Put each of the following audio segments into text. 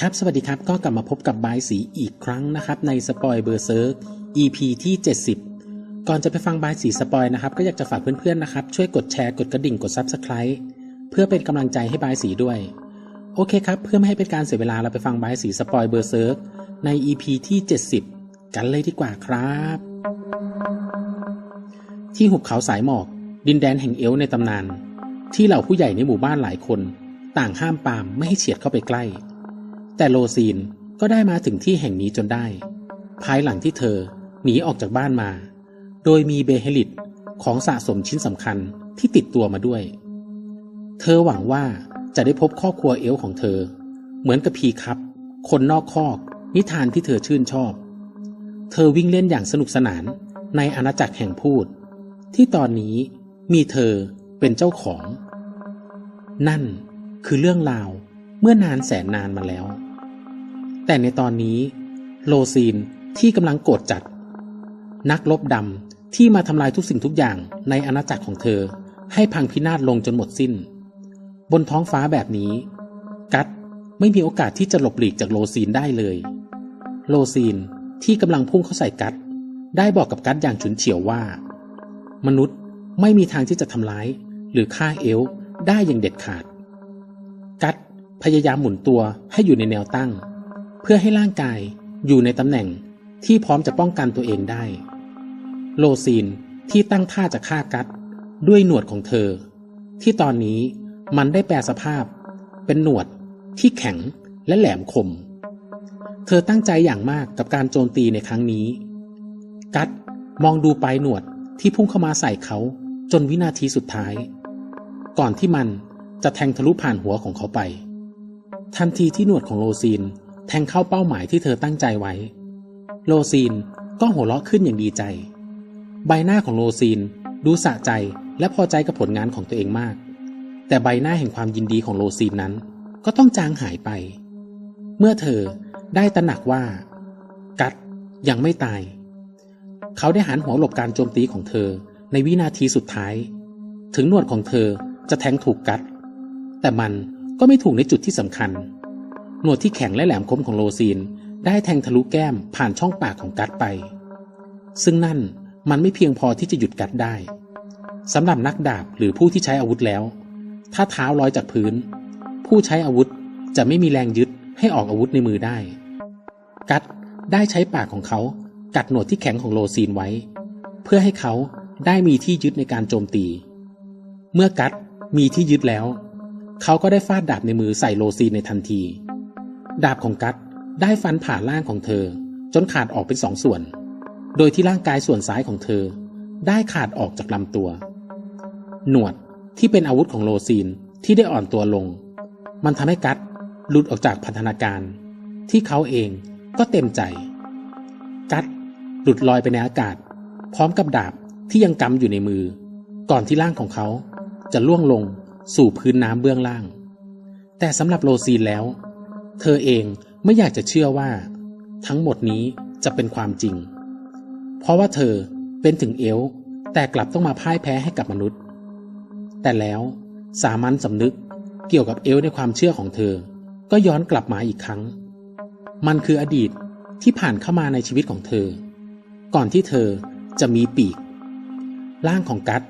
ครับ สวัสดีครับ ก็กลับมาพบกับบายสีอีกครั้งนะครับ ในสปอยเบอร์เซิร์ก EP ที่ 70 ก่อนจะไปฟังบายสีสปอยนะครับ ก็อยากจะฝากเพื่อนๆนะครับ ช่วยกดแชร์ กดกระดิ่ง กด Subscribe เพื่อเป็นกำลังใจให้บายสีด้วย โอเคครับ เพื่อไม่ให้เป็นการเสียเวลาเราไปฟังบายสีสปอยเบอร์เซิร์กใน EP ที่ 70 กันเลยดีกว่าครับ ที่หุบเขาสายหมอก ดินแดนแห่งเอลในตำนาน ที่เหล่าผู้ใหญ่ในหมู่บ้านหลายคน ต่างห้ามปามไม่ให้เฉียดเข้าไปใกล้ แต่โลซีนก็ได้มาถึงที่แห่งนี้จนได้ ภายหลังที่เธอหนีออกจากบ้านมา โดยมีเบเฮลิตของสะสมชิ้นสำคัญที่ติดตัวมาด้วย เธอหวังว่าจะได้พบครอบครัวเอลของเธอ เหมือนกับพีครับ คนนอกคอก นิทานที่เธอชื่นชอบ เธอวิ่งเล่นอย่างสนุกสนานในอาณาจักรแห่งพูด ที่ตอนนี้ มีเธอเป็นเจ้าของ นั่นคือเรื่องราวเมื่อนานแสนนานมาแล้ว แต่ในตอนนี้โลซีนที่กำลังโกรธจัด นักลบดำที่มาทำลายทุกสิ่งทุกอย่างในอาณาจักรของเธอให้พังพินาศลงจนหมดสิ้น บนท้องฟ้าแบบนี้ กัตไม่มีโอกาสที่จะหลบหลีกจากโลซีนได้เลย โลซีนที่กำลังพุ่งเข้าใส่กัตได้บอกกับกัตอย่างฉุนเฉียวว่า มนุษย์ ไม่มีทางที่จะทำร้าย หรือฆ่าเอลได้อย่างเด็ดขาด กัตพยายามหมุนตัวให้อยู่ในแนวตั้ง เพื่อให้ร่างกายอยู่ในตำแหน่งที่พร้อมจะป้องกันตัวเองได้ โลซีนที่ตั้งท่าจะฆ่ากัตด้วยหนวดของเธอ ที่ตอนนี้มันได้แปลสภาพ เป็นหนวดที่แข็งและแหลมคม เธอตั้งใจอย่างมากกับการโจมตีในครั้งนี้ กัตมองดูปลายหนวดที่พุ่งเข้ามาใส่เขา จนวินาทีสุดท้าย ก่อนที่มันจะแทงทะลุผ่านหัวของเขาไป ทันทีที่หนวดของโลซีนแทงเข้าเป้าหมายที่เธอตั้งใจไว้ โลซีนก็หัวเราะขึ้นอย่างดีใจ ใบหน้าของโลซีนดูสะใจและพอใจกับผลงานของตัวเองมาก แต่ใบหน้าแห่งความยินดีของโลซีนนั้น ก็ต้องจางหายไป เมื่อเธอได้ตระหนักว่า กัดยังไม่ตาย เขาได้หันหัวหลบการโจมตีของเธอ ในวินาทีสุดท้าย ถึงหนวดของเธอจะแทงถูกกัด แต่มันก็ไม่ถูกในจุดที่สำคัญ หนวดที่แข็งและแหลมคมของโลซีนได้แทงทะลุแก้มผ่านช่องปากของกัดไป ซึ่งนั่นมันไม่เพียงพอที่จะหยุดกัดได้สำหรับนักดาบหรือผู้ที่ใช้อาวุธแล้ว ถ้าเท้าลอยจากพื้น ผู้ใช้อาวุธจะไม่มีแรงยึดให้ออกอาวุธในมือได้ กัดได้ใช้ปากของเขากัดหนวดที่แข็งของโลซีนไว้ เพื่อให้เขา ได้มีที่ยึดในการโจมตี เมื่อกัดมีที่ยึดแล้ว เขาก็ได้ฟาดดาบในมือใส่โลซีในทันที ดาบของกัดได้ฟันผ่านร่างของเธอ จนขาดออกเป็นสองส่วน โดยที่ร่างกายส่วนซ้ายของเธอ ได้ขาดออกจากลำตัว หนวดที่เป็นอาวุธของโลซีนที่ได้อ่อนตัวลง มันทำให้กัดหลุดออกจากพันธนาการ ที่เขาเองก็เต็มใจ กัดหลุดลอยไปในอากาศ พร้อมกับดาบ ที่ยังกำอยู่ในมือ ก่อนที่ร่างของเขาจะล่วงลงสู่พื้นน้ำเบื้องล่าง แต่สำหรับโลซีนแล้ว เธอเองไม่อยากจะเชื่อว่า ทั้งหมดนี้จะเป็นความจริง เพราะว่าเธอเป็นถึงเอลแต่กลับต้องมาพ่ายแพ้ให้กับมนุษย์ แต่แล้วสามัญสำนึกเกี่ยวกับเอลในความเชื่อของเธอ ก็ย้อนกลับมาอีกครั้ง มันคืออดีตที่ผ่านเข้ามาในชีวิตของเธอ ก่อนที่เธอจะมีปีก ร่างของกัต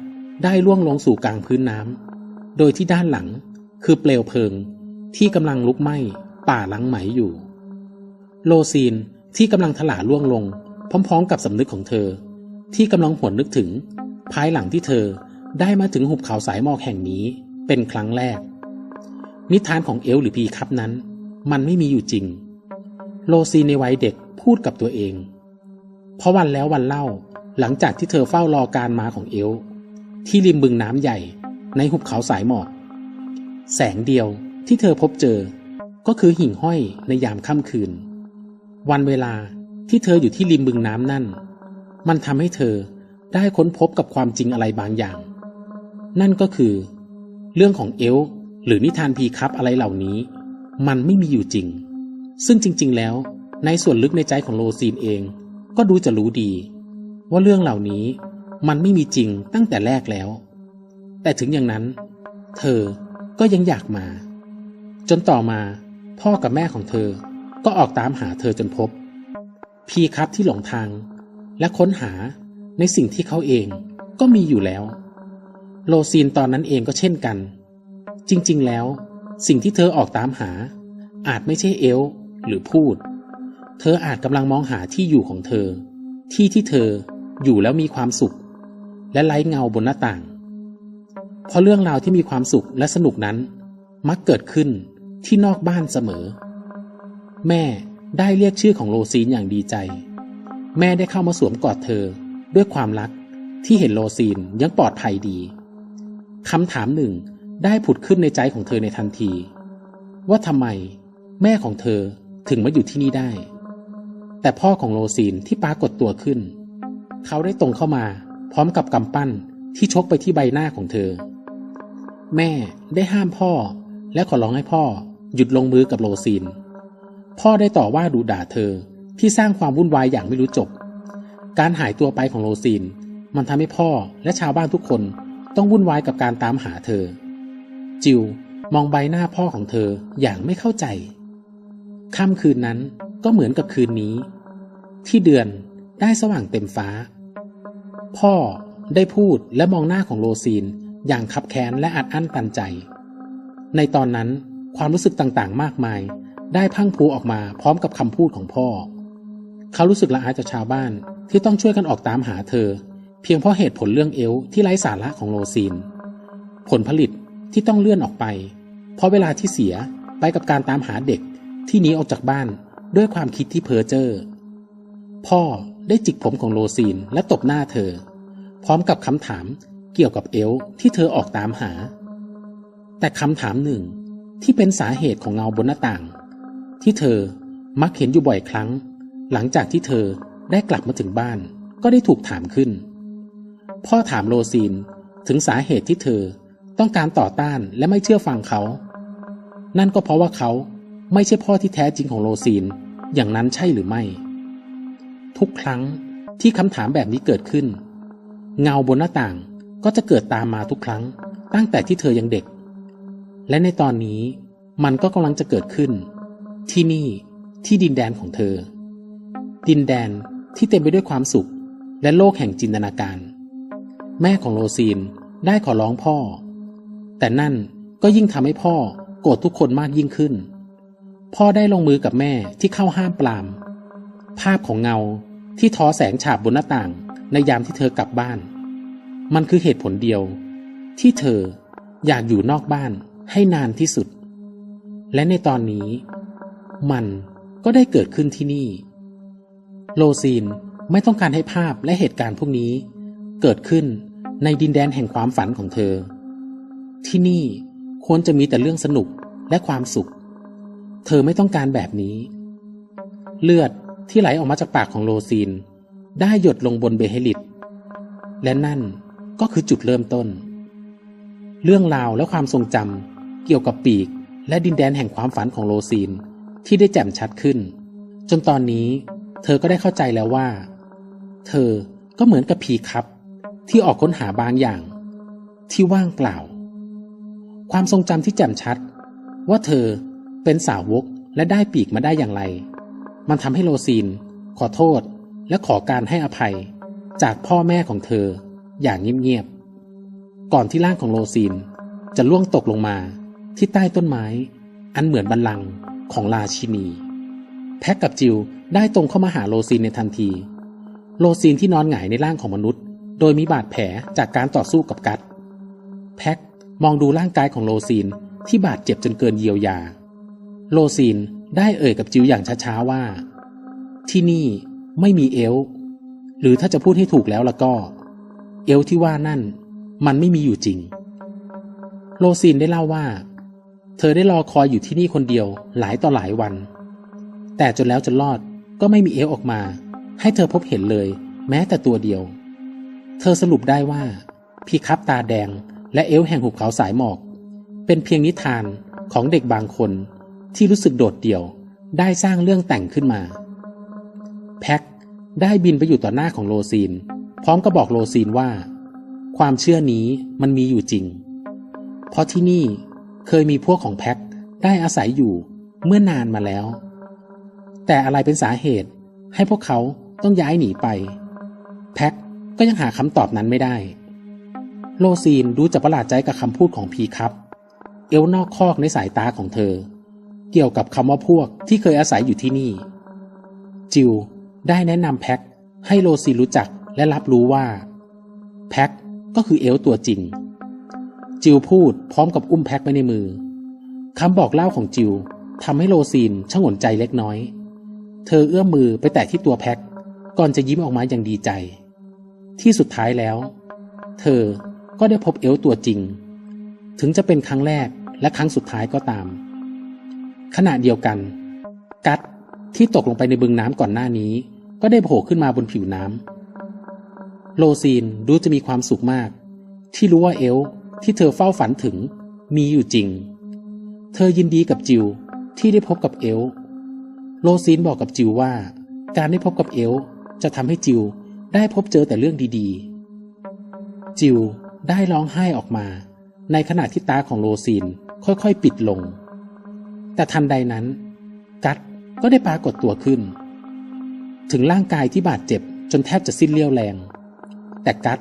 ได้ล่วงลงสู่กลางพื้นน้ำ โดยที่ด้านหลังคือเปลวเพลิงที่กำลังลุกไหม้ป่าลังไหมอยู่ โลซีนที่กำลังถลาล่วงลง พร้อม ๆ กับสำนึกของเธอ ที่กำลังหวนนึกถึง ภายหลังที่เธอได้มาถึงหุบเขาสายหมอกแห่งนี้เป็นครั้งแรก นิทานของเอลหรือพีครับนั้น มันไม่มีอยู่จริง โลซีนในวัยเด็กพูดกับตัวเอง เพราะวันแล้ววันเล่า หลังจากที่เธอเฝ้ารอการมาของเอลที่ริมบึงน้ำใหญ่ในหุบเขาสายหมอกแสงเดียวที่เธอพบเจอ ก็คือหิ่งห้อยในยามค่ำคืน วันเวลาที่เธออยู่ที่ริมบึงน้ำนั่น มันทำให้เธอได้ค้นพบกับความจริงอะไรบางอย่าง นั่นก็คือ เรื่องของเอลหรือนิทานพีครับอะไรเหล่านี้ มันไม่มีอยู่จริง ซึ่งจริง ๆ แล้วในส่วนลึกในใจของโลซีนเอง ก็ดูจะรู้ดี ว่าเรื่องเหล่านี้มันไม่มีจริงตั้งแต่แรกแล้ว แต่ถึงอย่างนั้น เธอก็ยังอยากมา จนต่อมาพ่อกับแม่ของเธอก็ออกตามหาเธอจนพบ พีครับที่หลงทาง และค้นหาในสิ่งที่เขาเองก็มีอยู่แล้ว โลซีนตอนนั้นเองก็เช่นกัน จริงๆแล้ว สิ่งที่เธอออกตามหา อาจไม่ใช่เอลหรือพูด เธออาจกำลังมองหาที่อยู่ของเธอ ที่ที่เธอ อยู่แล้วมีความสุข และไร้เงาบนหน้าต่าง เพราะเรื่องราวที่มีความสุขและสนุกนั้น มักเกิดขึ้นที่นอกบ้านเสมอ แม่ได้เรียกชื่อของโลซีนอย่างดีใจ แม่ได้เข้ามาสวมกอดเธอด้วยความรักที่เห็นโลซีนยังปลอดภัยดีคำถามหนึ่งได้ผุดขึ้นในใจของเธอในทันที ว่าทำไมแม่ของเธอถึงมาอยู่ที่นี่ได้ แต่พ่อของโลซีนที่ปรากฏตัวขึ้น เขาได้ตรงเข้ามา พร้อมกับกำปั้นที่ชกไปที่ใบหน้าของเธอ แม่ได้ห้ามพ่อ และขอร้องให้พ่อหยุดลงมือกับโลซีน พ่อได้ต่อว่าดูด่าเธอที่สร้างความวุ่นวายอย่างไม่รู้จบ การหายตัวไปของโลซีน มันทำให้พ่อและชาวบ้านทุกคนต้องวุ่นวายกับการตามหาเธอ จิวมองใบหน้าพ่อของเธออย่างไม่เข้าใจค่ำคืนนั้นก็เหมือนกับคืนนี้ ที่เดือน ได้สว่างเต็มฟ้า พ่อได้พูดและมองหน้าของโลซีนอย่างขับแค้นและอัดอั้นตันใจ ในตอนนั้นความรู้สึกต่างๆ มากมาย ได้พังพูออกมาพร้อมกับคำพูดของพ่อ เขารู้สึกละอายจากชาวบ้านที่ต้องช่วยกันออกตามหาเธอ เพียงเพราะเหตุผลเรื่องเอลที่ไร้สาระของโลซีน ผลผลิตที่ต้องเลื่อนออกไป เพราะเวลาที่เสียไปกับการตามหาเด็กที่หนีออกจากบ้านด้วยความคิดที่เพ้อเจ้อพ่อ ได้จิกผมของโลซีนและตบหน้าเธอ พร้อมกับคำถามเกี่ยวกับเอลที่เธอออกตามหา แต่คำถามหนึ่งที่เป็นสาเหตุของเงาบนหน้าต่าง ที่เธอมักเห็นอยู่บ่อยครั้ง หลังจากที่เธอได้กลับมาถึงบ้าน ก็ได้ถูกถามขึ้น พ่อถามโลซีนถึงสาเหตุที่เธอต้องการต่อต้านและไม่เชื่อฟังเขา นั่นก็เพราะว่าเขาไม่ใช่พ่อที่แท้จริงของโลซีน อย่างนั้นใช่หรือไม่ ทุกครั้งที่คำถามแบบนี้เกิดขึ้น เงาบนหน้าต่างก็จะเกิดตามมาทุกครั้ง ตั้งแต่ที่เธอยังเด็ก และในตอนนี้มันก็กำลังจะเกิดขึ้น ที่นี่ที่ดินแดนของเธอ ดินแดนที่เต็มไปด้วยความสุข และโลกแห่งจินตนาการ แม่ของโลซีนได้ขอร้องพ่อ แต่นั่นก็ยิ่งทำให้พ่อโกรธทุกคนมากยิ่งขึ้น พ่อได้ลงมือกับแม่ที่เข้าห้ามปราม ภาพของเงา ที่ทอแสงฉาบบนหน้าต่างในยามที่เธอกลับบ้าน มันคือเหตุผลเดียว ที่เธออยากอยู่นอกบ้านให้นานที่สุด และในตอนนี้ มันก็ได้เกิดขึ้นที่นี่ โลซีนไม่ต้องการให้ภาพและเหตุการณ์พวกนี้ เกิดขึ้นในดินแดนแห่งความฝันของเธอ ที่นี่ควรจะมีแต่เรื่องสนุกและความสุข เธอไม่ต้องการแบบนี้ เลือด ที่ไหลออกมาจากปากของโลซีน ได้หยดลงบนเบเฮลิต และนั่นก็คือจุดเริ่มต้น เรื่องราวและความทรงจำเกี่ยวกับปีก และดินแดนแห่งความฝันของโลซีนที่ได้แจ่มชัดขึ้น จนตอนนี้เธอก็ได้เข้าใจแล้วว่า เธอก็เหมือนกับผีครับ ที่ออกค้นหาบางอย่าง ที่ว่างเปล่า ความทรงจำที่แจ่มชัด ว่าเธอเป็นสาวกและได้ปีกมาได้อย่างไร มันทำให้โลซีน ขอโทษและขอการให้อภัย จากพ่อแม่ของเธอ อย่างเงียบๆ ก่อนที่ร่างของโลซีน จะล่วงตกลงมาที่ใต้ต้นไม้ อันเหมือนบันลังของราชินี แพ็กกับจิวได้ตรงเข้ามาหาโลซีนในทันที โลซีนที่นอนหงายในร่างของมนุษย์ โดยมีบาดแผลจากการต่อสู้กับกัด แพ็กมองดูร่างกายของโลซีนที่บาดเจ็บจนเกินเยียวยา โลซีนได้เอ่ยกับจิวอย่างช้าๆว่า ที่นี่ไม่มีเอล หรือถ้าจะพูดให้ถูกแล้วละก็ เอลที่ว่านั่น มันไม่มีอยู่จริง โลซีนได้เล่าว่า เธอได้รอคอยอยู่ที่นี่คนเดียวหลายต่อหลายวัน แต่จนแล้วจนรอดก็ไม่มีเอลออกมา ให้เธอพบเห็นเลย แม้แต่ตัวเดียว เธอสรุปได้ว่า พี่คับตาแดงและเอลแห่งหุบเขาสายหมอก เป็นเพียงนิทานของเด็กบางคน ที่รู้สึกโดดเดี่ยว ได้สร้างเรื่องแต่งขึ้นมา แพ็คได้บินไปอยู่ต่อหน้าของโลซีน พร้อมกับบอกโลซีนว่า ความเชื่อนี้มันมีอยู่จริง เพราะที่นี่เคยมีพวกของแพ็คได้อาศัยอยู่เมื่อนานมาแล้ว แต่อะไรเป็นสาเหตุให้พวกเขาต้องย้ายหนีไป แพ็คก็ยังหาคำตอบนั้นไม่ได้ โลซีนดูจะประหลาดใจกับคำพูดของพีครับ เอวนอกคอกในสายตาของเธอ เกี่ยวกับคำว่าพวกที่เคยอาศัยอยู่ที่นี่ จิวได้แนะนำแพ็คให้โลซีรู้จักและรับรู้ว่า แพ็คก็คือเอลตัวจริง จิวพูดพร้อมกับอุ้มแพ็คไว้ในมือคำบอกเล่าของจิวทำให้โลซีนชงนใจเล็กน้อย เธอเอื้อมมือไปแตะที่ตัวแพ็คก่อนจะยิ้มออกมาอย่างดีใจ ที่สุดท้ายแล้ว เธอก็ได้พบเอลตัวจริง ถึงจะเป็นครั้งแรกและครั้งสุดท้ายก็ตาม ขณะเดียวกัน กัดที่ตกลงไปในบึงน้ำก่อนหน้านี้ ก็ได้โผล่ขึ้นมาบนผิวน้ำโลซีนดูจะมีความสุขมาก ที่รู้ว่าเอลที่เธอเฝ้าฝันถึงมีอยู่จริง เธอยินดีกับจิวที่ได้พบกับเอลโลซีนบอกกับจิวว่า การได้พบกับเอลจะทำให้จิวได้พบเจอแต่เรื่องดีๆ จิวได้ร้องไห้ออกมา ในขณะที่ตาของโลซีนค่อยๆ ปิดลง แต่ทันใดนั้น กัดก็ได้ปรากฏตัวขึ้น ถึงร่างกายที่บาดเจ็บจนแทบจะสิ้นเลี้ยวแรง แต่กัด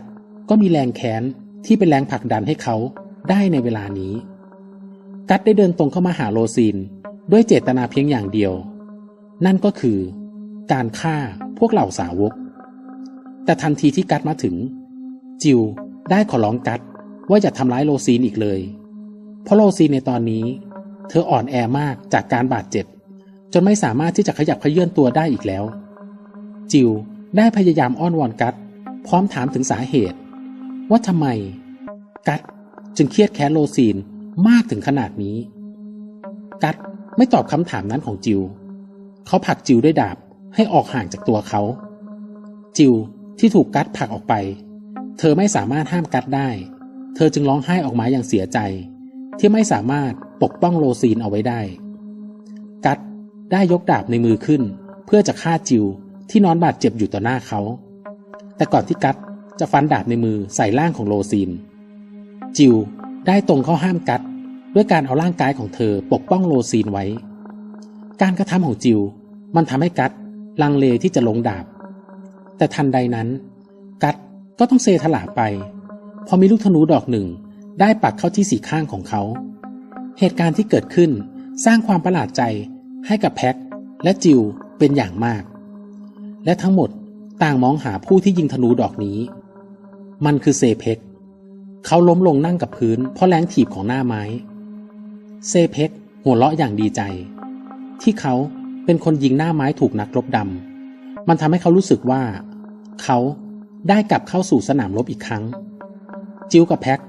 ก็มีแรงแค้นที่เป็นแรงผลักดันให้เขาได้ในเวลานี้ กัดได้เดินตรงเข้ามาหาโลซีน ด้วยเจตนาเพียงอย่างเดียว นั่นก็คือ การฆ่าพวกเหล่าสาวก แต่ทันทีที่กัดมาถึง จิวได้ขอร้องกัดว่าอย่าทำร้ายโลซีนอีกเลย เพราะโลซีนในตอนนี้ เธออ่อนแอมากจากการบาดเจ็บ จนไม่สามารถที่จะขยับเขยื่อนตัวได้อีกแล้ว จิวได้พยายามอ้อนวอนกัดพร้อมถามถึงสาเหตุ ว่าทำไม กัดจึงเครียดแค้นโลซีนมากถึงขนาดนี้ กัดไม่ตอบคำถามนั้นของจิว เขาผลักจิวด้วยดาบให้ออกห่างจากตัวเขา จิวที่ถูกกัดผลักออกไป เธอไม่สามารถห้ามกัดได้ เธอจึงร้องไห้ออกมาอย่างเสียใจ ที่ไม่สามารถ ปกป้องโลซีนเอาไว้ได้ กัดได้ยกดาบในมือขึ้น เพื่อจะฆ่าจิวที่นอนบาดเจ็บอยู่ต่อหน้าเขา แต่ก่อนที่กัดจะฟันดาบในมือใส่ร่างของโลซีน จิวได้ตรงเข้าห้ามกัดด้วยการเอาร่างกายของเธอปกป้องโลซีนไว้ การกระทำของจิวมันทำให้กัดลังเลที่จะลงดาบ แต่ทันใดนั้น กัดก็ต้องเซถลาไป พอมีลูกธนูดอกหนึ่งได้ปักเข้าที่สีข้างของเขา เหตุการณ์ที่เกิดขึ้นสร้างความประหลาดใจให้กับแพ็คและจิวเป็นอย่างมาก และทั้งหมดต่างมองหาผู้ที่ยิงธนูดอกนี้ มันคือเซเพ็กเขาล้มลงนั่งกับพื้น เพราะแรงถีบของหน้าไม้ เซเพ็กหัวเราะอย่างดีใจ ที่เขาเป็นคนยิงหน้าไม้ถูกนักรบดำ มันทำให้เขารู้สึกว่า เขาได้กลับเข้าสู่สนามรบอีกครั้ง จิวกับแพ็ค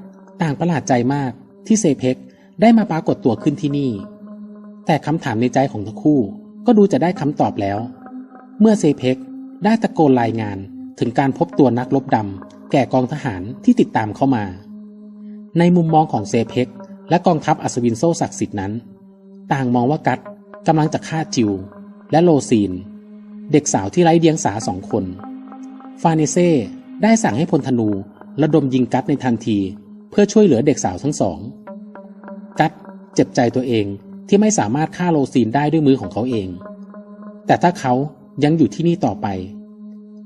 ต่างประหลาดใจมากที่เซเพ็ก ได้มาปรากฏตัวขึ้นที่นี่ แต่คำถามในใจของทั้งคู่ก็ดูจะได้คำตอบแล้ว เมื่อเซเพกได้ตะโกนรายงานถึงการพบตัวนักรบดำแก่กองทหารที่ติดตามเข้ามา ในมุมมองของเซเพกและกองทัพอัศวินโซศักดิ์สิทธิ์นั้น ต่างมองว่ากัตกำลังจะฆ่าจิว และโลซีน เด็กสาวที่ไร้เดียงสาสองคน ฟาเนเซ่ได้สั่งให้พลธนูระดมยิงกัตในทันที เพื่อช่วยเหลือเด็กสาวทั้งสอง กัตเจ็บใจตัวเองที่ไม่สามารถฆ่าโลซีนได้ด้วยมือของเขาเอง แต่ถ้าเขายังอยู่ที่นี่ต่อไป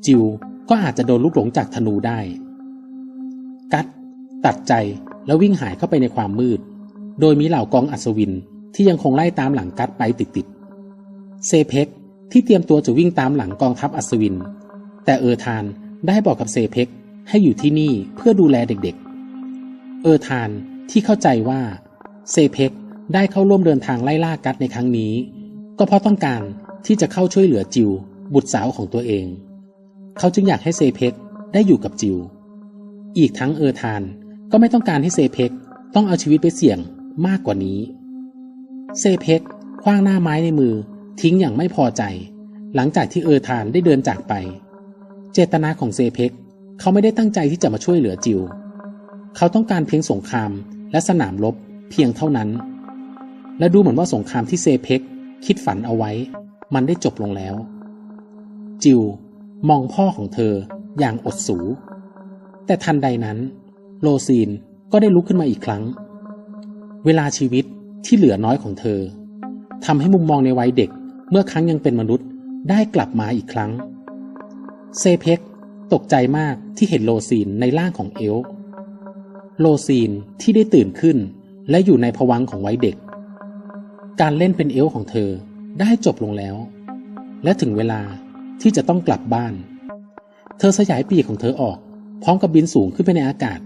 จิวก็อาจจะโดนลูกหลงจากธนูได้ กัตตัดใจแล้ววิ่งหายเข้าไปในความมืด โดยมีเหล่ากองอัศวินที่ยังคงไล่ตามหลังกัตไปติดๆ เซเพ็กที่เตรียมตัวจะวิ่งตามหลังกองทัพอัศวิน แต่เออทานได้บอกกับเซเพ็กให้อยู่ที่นี่เพื่อดูแลเด็กๆ เออทานที่เข้าใจว่า เซเพกได้เข้าร่วมเดินทางไล่ล่ากัตในครั้งนี้ ก็เพราะต้องการที่จะเข้าช่วยเหลือจิว บุตรสาวของตัวเอง เขาจึงอยากให้เซเพกได้อยู่กับจิว อีกทั้งเออทานก็ไม่ต้องการให้เซเพกต้องเอาชีวิตไปเสี่ยงมากกว่านี้ เซเพกคว้างหน้าไม้ในมือทิ้งอย่างไม่พอใจ หลังจากที่เออทานได้เดินจากไป เจตนาของเซเพกเขาไม่ได้ตั้งใจที่จะมาช่วยเหลือจิว เขาต้องการเพียงสงครามและสนามรบ เพียงเท่านั้น และดูเหมือนว่าสงครามที่เซเพ็กคิดฝันเอาไว้ มันได้จบลงแล้ว จิวมองพ่อของเธออย่างอดสู แต่ทันใดนั้น โลซีนก็ได้ลุกขึ้นมาอีกครั้ง เวลาชีวิตที่เหลือน้อยของเธอทำให้มุมมองในวัยเด็กเมื่อครั้งยังเป็นมนุษย์ได้กลับมาอีกครั้ง เซเพ็กตกใจมากที่เห็นโลซีนในร่างของเอล โลซีนที่ได้ตื่นขึ้น และอยู่ในภวังของวัยเด็ก การเล่นเป็นเอลของเธอได้จบลงแล้ว และถึงเวลาที่จะต้องกลับบ้าน เธอสยายปีกของเธอออก พร้อมกับบินสูงขึ้นไปในอากาศ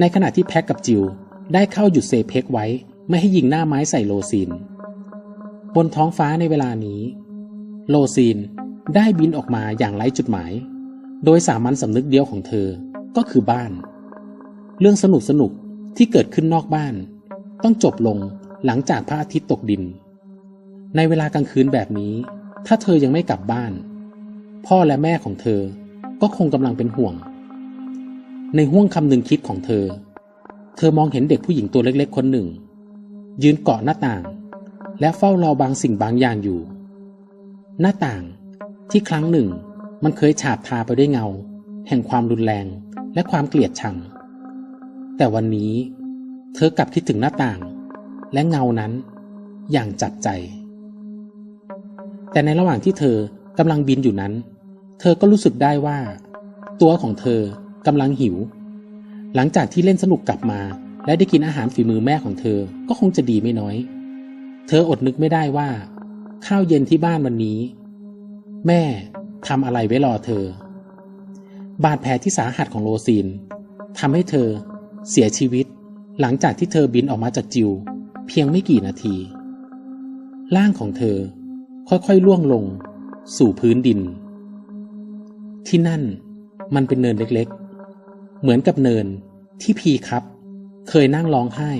ในขณะที่แพ็กกับจิวได้เข้าหยุดเซเพกไว้ ไม่ให้ยิงหน้าไม้ใส่โลซีน บนท้องฟ้าในเวลานี้ โลซีนได้บินออกมาอย่างไร้จุดหมาย โดยสามัญสำนึกเดียวของเธอก็คือบ้าน เรื่องสนุกสนุก ที่เกิดขึ้นนอกบ้าน ต้องจบลงหลังจากพระอาทิตย์ตกดิน ในเวลากลางคืนแบบนี้ ถ้าเธอยังไม่กลับบ้าน พ่อและแม่ของเธอก็คงกำลังเป็นห่วง ในห้วงคำหนึ่งคิดของเธอ เธอมองเห็นเด็กผู้หญิงตัวเล็กๆ คนหนึ่ง ยืนเกาะหน้าต่าง และเฝ้ารอบางสิ่งบางอย่างอยู่ หน้าต่างที่ครั้งหนึ่ง มันเคยฉาบทาไปด้วยเงา แห่งความรุนแรงและความเกลียดชัง แต่วันนี้เธอกลับคิดถึงหน้าต่าง และเงานั้นอย่างจับใจ แต่ในระหว่างที่เธอกำลังบินอยู่นั้น เธอก็รู้สึกได้ว่า ตัวของเธอกำลังหิว หลังจากที่เล่นสนุกกลับมา และได้กินอาหารฝีมือแม่ของเธอก็คงจะดีไม่น้อย เธออดนึกไม่ได้ว่า ข้าวเย็นที่บ้านวันนี้ แม่ทำอะไรไว้รอเธอ บาดแผลที่สาหัสของโรซีนทำให้เธอ เสียชีวิตหลังจากที่เธอบินออกมาจากจิว เพียงไม่กี่นาที ร่างของเธอค่อยๆล่วงลง สู่พื้นดิน ที่นั่นมันเป็นเนินเล็กๆ เหมือนกับเนินที่พีครับ เคยนั่งร้องไห้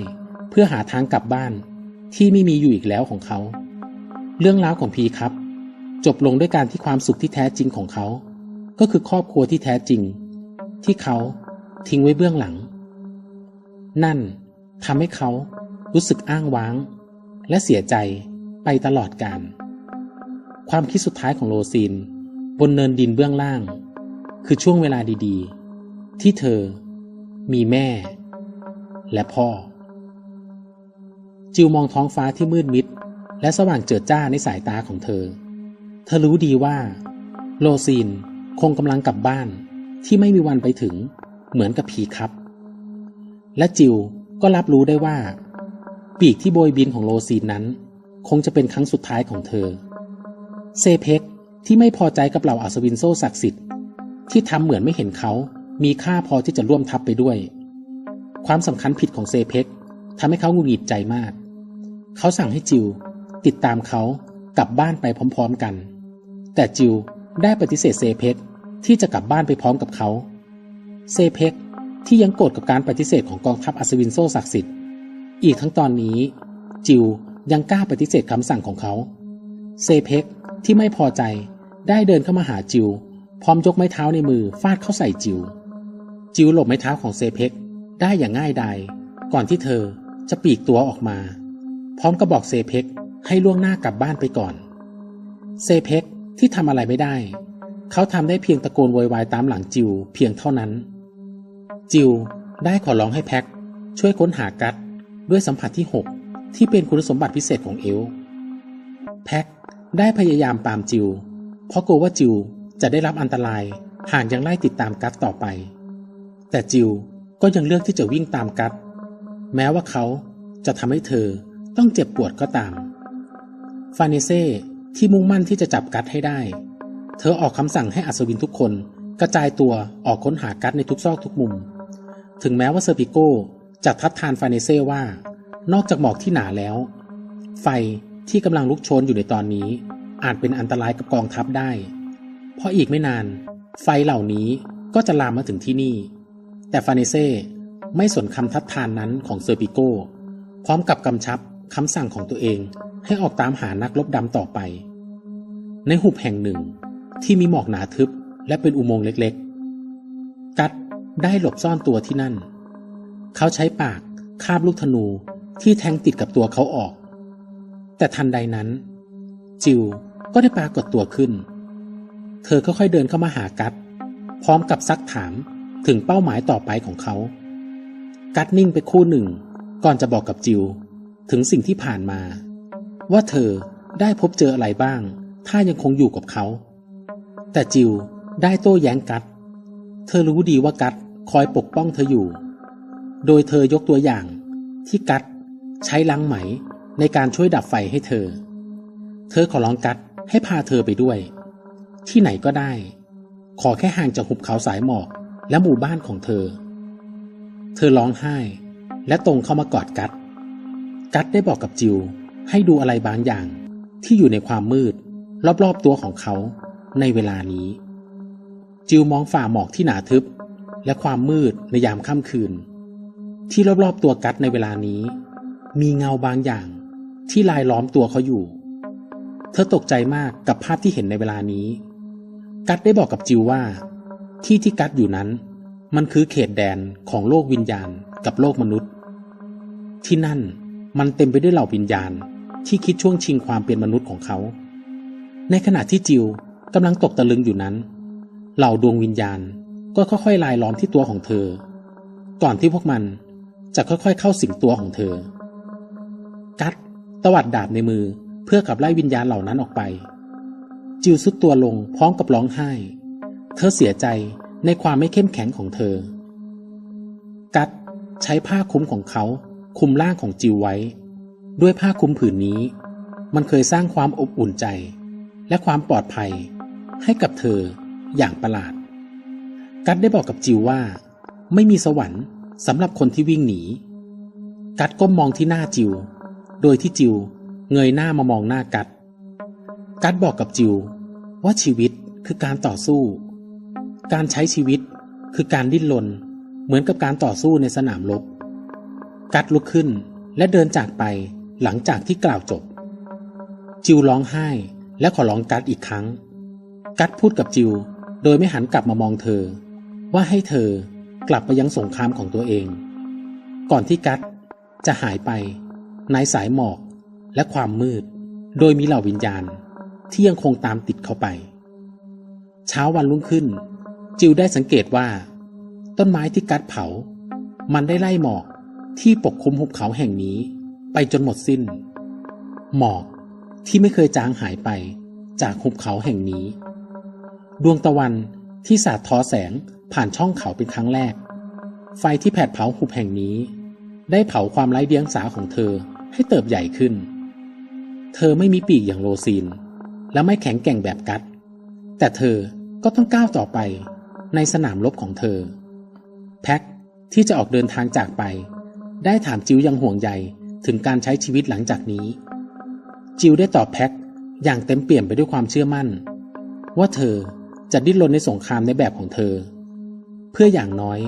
เพื่อหาทางกลับบ้านที่ไม่มีอยู่อีกแล้วของเขา เรื่องราวของพีครับ จบลงด้วยการที่ความสุขที่แท้จริงของเขา ก็คือครอบครัวที่แท้จริง ที่เขาทิ้งไว้เบื้องหลัง นั่นทำให้เขารู้สึกอ้างว้าง และเสียใจไปตลอดกาลความคิดสุดท้ายของโรซีน บนเนินดินเบื้องล่าง คือช่วงเวลาดีๆ ที่เธอมีแม่ และพ่อ จิวมองท้องฟ้าที่มืดมิด และสว่างเจิดจ้าในสายตาของเธอ เธอรู้ดีว่า โลซีนคงกำลังกลับบ้านที่ไม่มีวันไปถึงเหมือนกับผีครับ และจิวก็รับรู้ได้ว่า ปีกที่โบยบินของโลซีนนั้น คงจะเป็นครั้งสุดท้ายของเธอ เซเพกที่ไม่พอใจกับเหล่าอัศวินโซศักดิ์สิทธิ์ ที่ทำเหมือนไม่เห็นเขา มีค่าพอที่จะร่วมทัพไปด้วย ความสำคัญผิดของเซเพกทำให้เขาหงุดหงิดใจมาก เขาสั่งให้จิวติดตามเขากลับบ้านไปพร้อมๆกัน แต่จิวได้ปฏิเสธเซเพกที่จะกลับบ้านไปพร้อมกับเขา เซเพก ที่ยังโกรธกับการปฏิเสธของกองทัพอัศวินโซศักดิ์สิทธิ์ อีกทั้งตอนนี้ จิวยังกล้าปฏิเสธคำสั่งของเขา เซเพกที่ไม่พอใจได้เดินเข้ามาหาจิว พร้อมยกไม้เท้าในมือฟาดเข้าใส่จิว จิวหลบไม้เท้าของเซเพกได้อย่างง่ายดายก่อนที่เธอจะปีกตัวออกมา พร้อมกับบอกเซเพกให้ล่วงหน้ากลับบ้านไปก่อน เซเพกที่ทำอะไรไม่ได้ เขาทำได้เพียงตะโกนโวยวายตามหลังจิวเพียงเท่านั้น จิวได้ขอร้องให้แพ็กช่วยค้นหากัดด้วยสัมผัสที่ 6 ที่เป็นคุณสมบัติพิเศษของเอลแพ็กได้พยายามปามจิว เพราะกลัวว่าจิวจะได้รับอันตรายหากยังไล่ติดตามกัดต่อไป แต่จิวก็ยังเลือกที่จะวิ่งตามกัดแม้ว่าเขาจะทำให้เธอต้องเจ็บปวดก็ตาม ฟาเนเซ่ที่มุ่งมั่นที่จะจับกัดให้ได้ เธอออกคำสั่งให้อัศวินทุกคนกระจายตัวออกค้นหากัดในทุกซอกทุกมุม ถึงแม้ว่าเซอร์ปิโก้จะทัดทานฟาเนเซ่ว่า นอกจากหมอกที่หนาแล้ว ไฟที่กำลังลุกโชนอยู่ในตอนนี้ อาจเป็นอันตรายกับกองทัพได้ เพราะอีกไม่นาน ไฟเหล่านี้ก็จะลามมาถึงที่นี่ แต่ฟาเนเซ่ไม่สนคำทัดทานนั้นของเซอร์ปิโก้พร้อมกับกำชับคำสั่งของตัวเองให้ออกตามหานักลบดำต่อไป ในหุบแห่งหนึ่งที่มีหมอกหนาทึบและเป็นอุโมงค์เล็กๆ กัด ได้หลบซ่อนตัวที่นั่น เขาใช้ปากคาบลูกธนูที่แทงติดกับตัวเขาออก แต่ทันใดนั้น จิวก็ได้ปรากฏตัวขึ้น เธอค่อยๆเดินเข้ามาหากัดพร้อมกับซักถามถึงเป้าหมายต่อไปของเขา กัดนิ่งไปคู่หนึ่ง ก่อนจะบอกกับจิวถึงสิ่งที่ผ่านมา ว่าเธอได้พบเจออะไรบ้าง ถ้ายังคงอยู่กับเขา แต่จิวได้โต้แย้งกัด เธอรู้ดีว่ากัดคอยปกป้องเธออยู่ โดยเธอยกตัวอย่างที่กัดใช้ลังไหมในการช่วยดับไฟให้เธอ เธอขอร้องกัดให้พาเธอไปด้วย ที่ไหนก็ได้ ขอแค่ห่างจากหุบเขาสายหมอกและหมู่บ้านของเธอ เธอร้องไห้ และตรงเข้ามากอดกัด กัดได้บอกกับจิวให้ดูอะไรบางอย่างที่อยู่ในความมืด รอบๆตัวของเขาในเวลานี้ จิวมองฝ่าหมอกที่หนาทึบ และความมืดในยามค่ำคืน ที่รอบๆตัวกัดในเวลานี้ มีเงาบางอย่างที่ลายล้อมตัวเขาอยู่ เธอตกใจมากกับภาพที่เห็นในเวลานี้ กัดได้บอกกับจิวว่า ที่ที่กัดอยู่นั้น มันคือเขตแดนของโลกวิญญาณกับโลกมนุษย์ ที่นั่นมันเต็มไปด้วยเหล่าวิญญาณที่คิดช่วงชิงความเป็นมนุษย์ของเขา ในขณะที่จิวกำลังตกตะลึงอยู่นั้น เหล่าดวงวิญญาณก็ค่อยๆลายล้อมที่ตัวของเธอ ก่อนที่พวกมันจะค่อยๆ เข้าสิงตัวของเธอ กัดตวัดดาบในมือเพื่อขับไล่วิญญาณเหล่านั้นออกไป จิวสุดตัวลงพร้อมกับร้องไห้ เธอเสียใจในความไม่เข้มแข็งของเธอ กัดใช้ผ้าคลุมของเขาคุมร่างของจิวไว้ ด้วยผ้าคลุมผืนนี้ มันเคยสร้างความอบอุ่นใจ และความปลอดภัยให้กับเธอ อย่างประหลาด กัดได้บอกกับจิวว่า ไม่มีสวรรค์สำหรับคนที่วิ่งหนี กัดก้มมองที่หน้าจิว โดยที่จิวเงยหน้ามามองหน้ากัด กัดบอกกับจิวว่าชีวิตคือการต่อสู้ การใช้ชีวิตคือการดิ้นรนเหมือนกับการต่อสู้ในสนามรบ กัดลุกขึ้นและเดินจากไปหลังจากที่กล่าวจบ จิวร้องไห้และขอร้องกัดอีกครั้ง กัดพูดกับจิว โดยไม่หันกลับมามองเธอ ว่าให้เธอกลับไปยังสงครามของตัวเอง ก่อนที่กัดจะหายไปในสายหมอกและความมืด โดยมีเหล่าวิญญาณที่ยังคงตามติดเขาไป เช้าวันรุ่งขึ้น จิวได้สังเกตว่า ต้นไม้ที่กัดเผา มันได้ไล่หมอกที่ปกคลุมหุบเขาแห่งนี้ ไปจนหมดสิ้น หมอกที่ไม่เคยจางหายไปจากหุบเขาแห่งนี้ ดวงตะวันที่สาดทอแสงผ่านช่องเขาเป็นครั้งแรก ไฟที่แผดเผาหุบแห่งนี้ ได้เผาความไร้เดียงสาของเธอให้เติบใหญ่ขึ้น เธอไม่มีปีกอย่างโรซีน และไม่แข็งแกร่งแบบกัด แต่เธอก็ต้องก้าวต่อไปในสนามรบของเธอ แพ็คที่จะออกเดินทางจากไป ได้ถามจิวยังห่วงใยถึงการใช้ชีวิตหลังจากนี้ จิวได้ตอบแพ็คอย่างเต็มเปี่ยมไปด้วยความเชื่อมั่น ว่าเธอ จะดิ้นรนในสงครามในแบบของเธอ เพื่ออย่างน้อย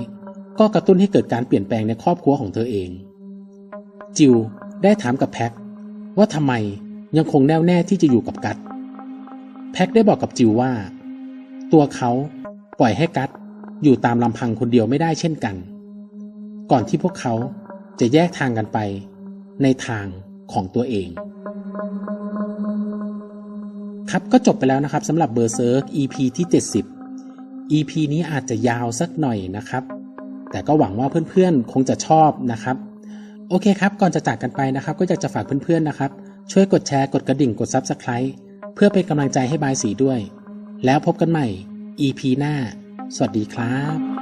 ก็กระตุ้นให้เกิดการเปลี่ยนแปลงในครอบครัวของเธอเอง จิวได้ถามกับแพ็คว่าทำไมยังคงแน่วแน่ที่จะอยู่กับกัดแพ็คได้บอกกับจิวว่า ตัวเขาปล่อยให้กัดอยู่ตามลำพังคนเดียวไม่ได้เช่นกัน ก่อนที่พวกเขาจะแยกทางกันไปในทางของตัวเอง ครับก็จบไปแล้วนะครับสำหรับเบอร์เซิร์ก EP ที่ 70 EP นี้อาจจะยาวสักหน่อยนะครับ แต่ก็หวังว่าเพื่อนๆ คงจะชอบนะครับ โอเคครับ ก่อนจะจากกันไปนะครับ ก็อยากจะฝากเพื่อนๆนะครับ ช่วยกดแชร์กดกระดิ่งกด Subscribe เพื่อเป็นกำลังใจให้บายสีด้วย แล้วพบกันใหม่ EP หน้า สวัสดีครับ